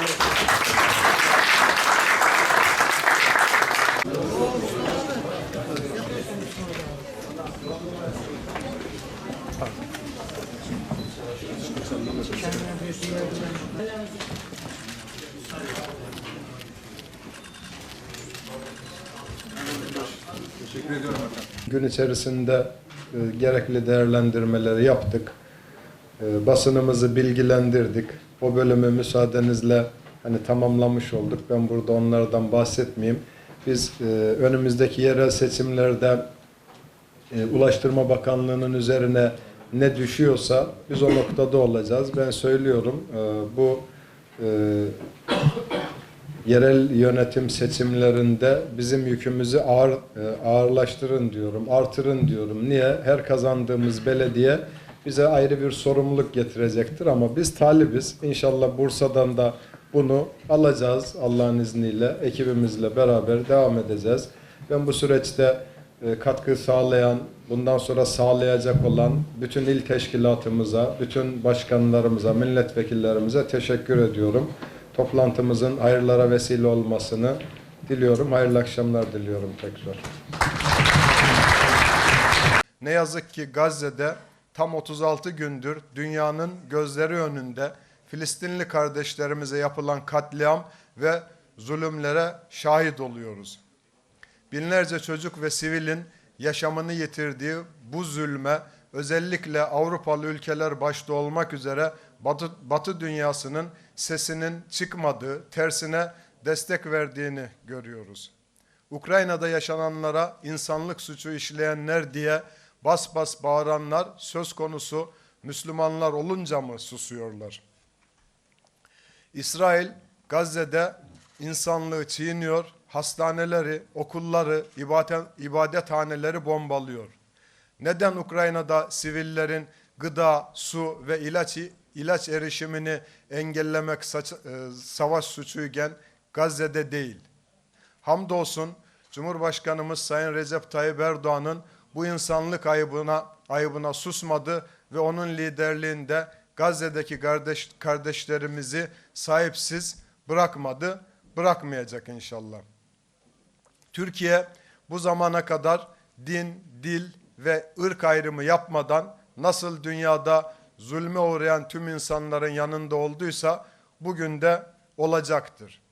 Gün içerisinde e, gerekli değerlendirmeleri yaptık. E, basınımızı bilgilendirdik. O bölümü müsaadenizle hani tamamlamış olduk. Ben burada onlardan bahsetmeyeyim. Biz e, önümüzdeki yerel seçimlerde e, Ulaştırma Bakanlığı'nın üzerine ne düşüyorsa biz o noktada olacağız. Ben söylüyorum e, bu e, yerel yönetim seçimlerinde bizim yükümüzü ağır, e, ağırlaştırın diyorum, artırın diyorum. Niye? Her kazandığımız belediye bize ayrı bir sorumluluk getirecektir ama biz talibiz. İnşallah Bursa'dan da bunu alacağız Allah'ın izniyle. Ekibimizle beraber devam edeceğiz. Ben bu süreçte e, katkı sağlayan, bundan sonra sağlayacak olan bütün il teşkilatımıza, bütün başkanlarımıza, milletvekillerimize teşekkür ediyorum. Toplantımızın hayırlara vesile olmasını diliyorum. Hayırlı akşamlar diliyorum tekrar. Ne yazık ki Gazze'de tam 36 gündür dünyanın gözleri önünde Filistinli kardeşlerimize yapılan katliam ve zulümlere şahit oluyoruz. Binlerce çocuk ve sivilin yaşamını yitirdiği bu zulme özellikle Avrupalı ülkeler başta olmak üzere Batı, Batı dünyasının sesinin çıkmadığı, tersine destek verdiğini görüyoruz. Ukrayna'da yaşananlara insanlık suçu işleyenler diye bas bas bağıranlar söz konusu Müslümanlar olunca mı susuyorlar? İsrail Gazze'de insanlığı çiğniyor, hastaneleri, okulları, ibadet, ibadethaneleri bombalıyor. Neden Ukrayna'da sivillerin gıda, su ve ilaç ilaç erişimini engellemek saç, e, savaş suçuyken Gazze'de değil? Hamdolsun Cumhurbaşkanımız Sayın Recep Tayyip Erdoğan'ın bu insanlık ayıbına ayıbına susmadı ve onun liderliğinde Gazze'deki kardeş, kardeşlerimizi sahipsiz bırakmadı, bırakmayacak inşallah. Türkiye bu zamana kadar din, dil ve ırk ayrımı yapmadan nasıl dünyada zulme uğrayan tüm insanların yanında olduysa bugün de olacaktır.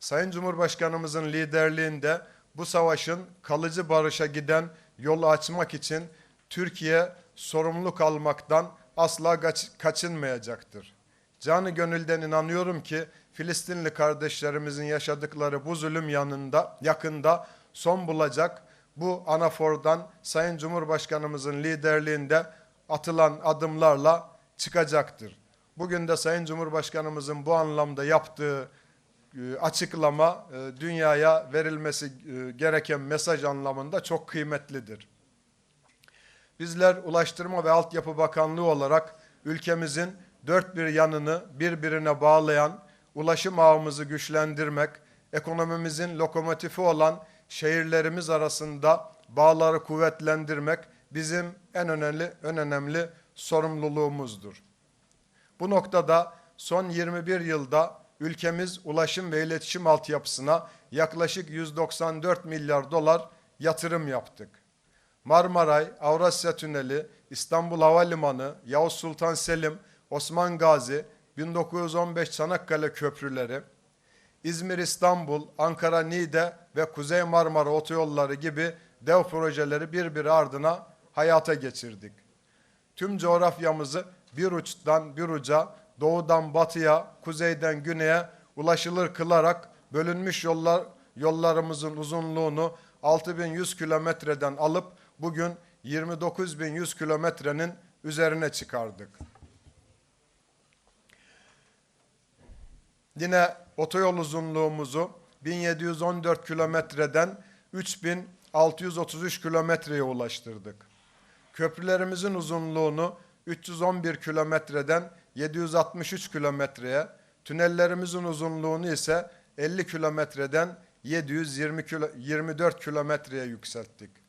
Sayın Cumhurbaşkanımızın liderliğinde bu savaşın kalıcı barışa giden yolu açmak için Türkiye sorumluluk almaktan asla kaç, kaçınmayacaktır. Canı gönülden inanıyorum ki Filistinli kardeşlerimizin yaşadıkları bu zulüm yanında yakında son bulacak. Bu anafordan Sayın Cumhurbaşkanımızın liderliğinde atılan adımlarla çıkacaktır. Bugün de Sayın Cumhurbaşkanımızın bu anlamda yaptığı e, açıklama e, dünyaya verilmesi e, gereken mesaj anlamında çok kıymetlidir. Bizler Ulaştırma ve Altyapı Bakanlığı olarak ülkemizin dört bir yanını birbirine bağlayan ulaşım ağımızı güçlendirmek, ekonomimizin lokomotifi olan şehirlerimiz arasında bağları kuvvetlendirmek bizim en önemli en önemli sorumluluğumuzdur. Bu noktada son 21 yılda ülkemiz ulaşım ve iletişim altyapısına yaklaşık 194 milyar dolar yatırım yaptık. Marmaray, Avrasya Tüneli, İstanbul Havalimanı, Yavuz Sultan Selim, Osman Gazi, 1915 Çanakkale köprüleri, İzmir İstanbul, Ankara Niğde ve Kuzey Marmara otoyolları gibi dev projeleri birbiri ardına hayata geçirdik. Tüm coğrafyamızı bir uçtan bir uca, doğudan batıya, kuzeyden güneye ulaşılır kılarak bölünmüş yollar yollarımızın uzunluğunu 6100 kilometreden alıp bugün 29100 kilometrenin üzerine çıkardık. Yine otoyol uzunluğumuzu 1714 kilometreden 3633 kilometreye ulaştırdık. Köprülerimizin uzunluğunu 311 kilometreden 763 kilometreye, tünellerimizin uzunluğunu ise 50 kilometreden 720 kilo, 24 kilometreye yükselttik.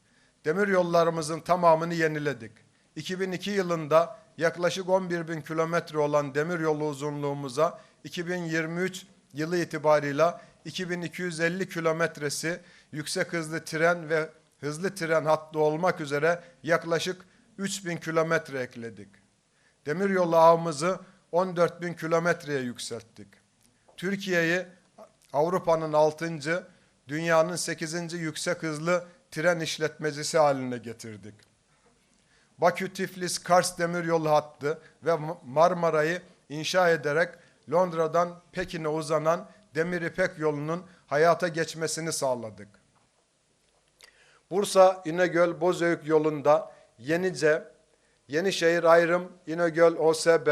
Demir yollarımızın tamamını yeniledik. 2002 yılında yaklaşık 11 bin kilometre olan demir yolu uzunluğumuza 2023 yılı itibarıyla 2250 kilometresi yüksek hızlı tren ve hızlı tren hattı olmak üzere yaklaşık 3000 kilometre ekledik. Demiryolu ağımızı 14 bin kilometreye yükselttik. Türkiye'yi Avrupa'nın 6. dünyanın 8. yüksek hızlı tren işletmecisi haline getirdik. Bakü-Tiflis-Kars demiryolu hattı ve Marmara'yı inşa ederek Londra'dan Pekin'e uzanan Demir İpek yolunun hayata geçmesini sağladık. Bursa İnegöl Bozüyük yolunda Yenice, Yenişehir ayrım İnegöl OSB,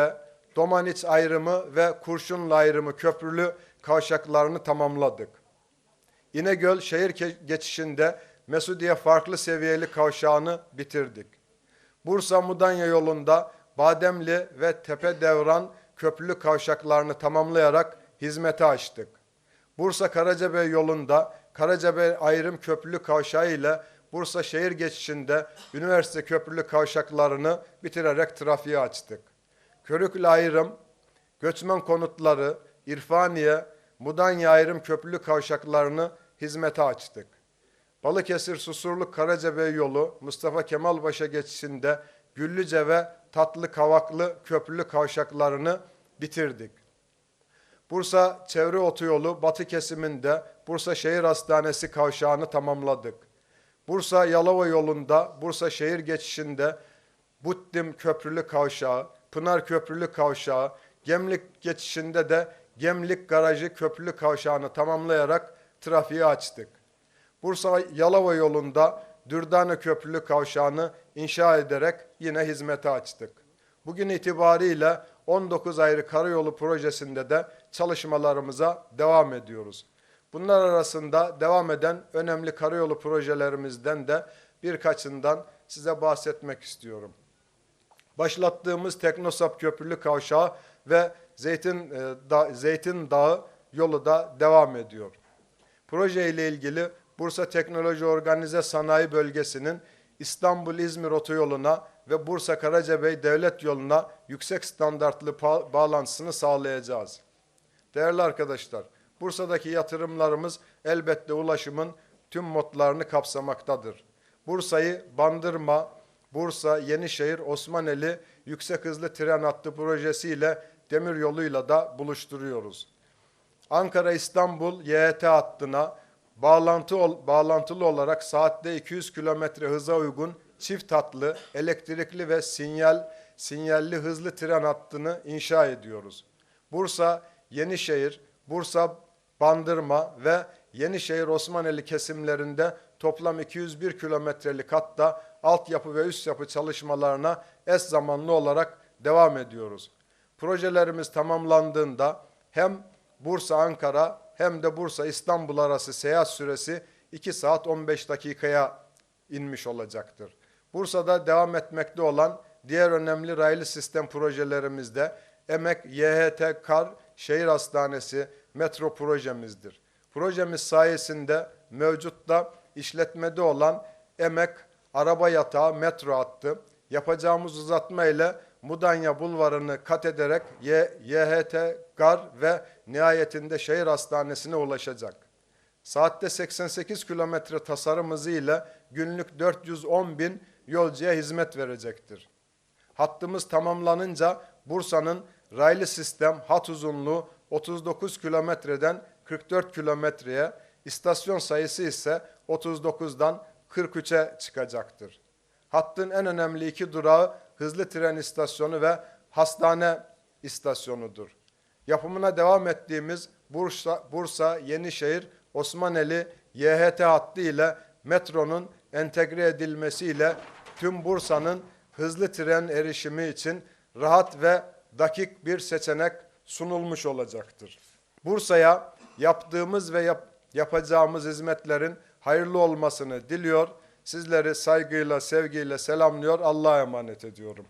Domaniç ayrımı ve Kurşunlu ayrımı köprülü kavşaklarını tamamladık. İnegöl şehir geçişinde Mesudiye farklı seviyeli kavşağını bitirdik. Bursa Mudanya yolunda Bademli ve Tepe Devran köprülü kavşaklarını tamamlayarak hizmete açtık. Bursa Karacabey yolunda Karacabey ayrım köprülü kavşağı ile Bursa şehir geçişinde üniversite köprülü kavşaklarını bitirerek trafiğe açtık. Körüklü ayrım, göçmen konutları, İrfaniye, Mudanya ayrım köprülü kavşaklarını hizmete açtık. Balıkesir Susurluk Karacabey yolu Mustafa Kemalpaşa geçişinde Güllüce ve Tatlı Kavaklı köprülü kavşaklarını bitirdik. Bursa Çevre Otoyolu batı kesiminde Bursa Şehir Hastanesi kavşağını tamamladık. Bursa Yalova yolunda Bursa şehir geçişinde Buttim Köprülü Kavşağı, Pınar Köprülü Kavşağı, Gemlik geçişinde de Gemlik Garajı Köprülü Kavşağı'nı tamamlayarak trafiği açtık. Bursa Yalova yolunda Dürdane Köprülü Kavşağı'nı inşa ederek yine hizmete açtık. Bugün itibariyle 19 ayrı karayolu projesinde de çalışmalarımıza devam ediyoruz. Bunlar arasında devam eden önemli karayolu projelerimizden de birkaçından size bahsetmek istiyorum. Başlattığımız Teknosap Köprülü Kavşağı ve Zeytin, e, Zeytin Dağı yolu da devam ediyor. Proje ile ilgili Bursa Teknoloji Organize Sanayi Bölgesi'nin İstanbul-İzmir otoyoluna ve Bursa-Karacabey devlet yoluna yüksek standartlı bağlantısını sağlayacağız. Değerli arkadaşlar, Bursa'daki yatırımlarımız elbette ulaşımın tüm modlarını kapsamaktadır. Bursa'yı Bandırma, Bursa, Yenişehir, Osmaneli yüksek hızlı tren hattı projesiyle demir yoluyla da buluşturuyoruz. Ankara-İstanbul YHT hattına bağlantı bağlantılı olarak saatte 200 kilometre hıza uygun çift hatlı, elektrikli ve sinyal sinyalli hızlı tren hattını inşa ediyoruz. Bursa, Yenişehir, Bursa, Bandırma ve Yenişehir Osmaneli kesimlerinde toplam 201 kilometrelik hatta altyapı ve üst yapı çalışmalarına eş zamanlı olarak devam ediyoruz. Projelerimiz tamamlandığında hem Bursa Ankara hem de Bursa İstanbul arası seyahat süresi 2 saat 15 dakikaya inmiş olacaktır. Bursa'da devam etmekte olan diğer önemli raylı sistem projelerimizde Emek YHT Kar Şehir Hastanesi metro projemizdir. Projemiz sayesinde mevcutta işletmede olan Emek araba yatağı metro hattı yapacağımız uzatma ile Mudanya Bulvarı'nı kat ederek YHT Gar ve nihayetinde şehir hastanesine ulaşacak. Saatte 88 kilometre tasarım hızı ile günlük 410 bin yolcuya hizmet verecektir. Hattımız tamamlanınca Bursa'nın raylı sistem hat uzunluğu 39 kilometreden 44 kilometreye, istasyon sayısı ise 39'dan 43'e çıkacaktır. Hattın en önemli iki durağı hızlı tren istasyonu ve hastane istasyonudur. Yapımına devam ettiğimiz Bursa, Bursa Yenişehir, Osmaneli YHT hattı ile metronun entegre edilmesiyle tüm Bursa'nın hızlı tren erişimi için rahat ve dakik bir seçenek sunulmuş olacaktır. Bursa'ya yaptığımız ve yap- yapacağımız hizmetlerin hayırlı olmasını diliyor. Sizleri saygıyla, sevgiyle selamlıyor. Allah'a emanet ediyorum.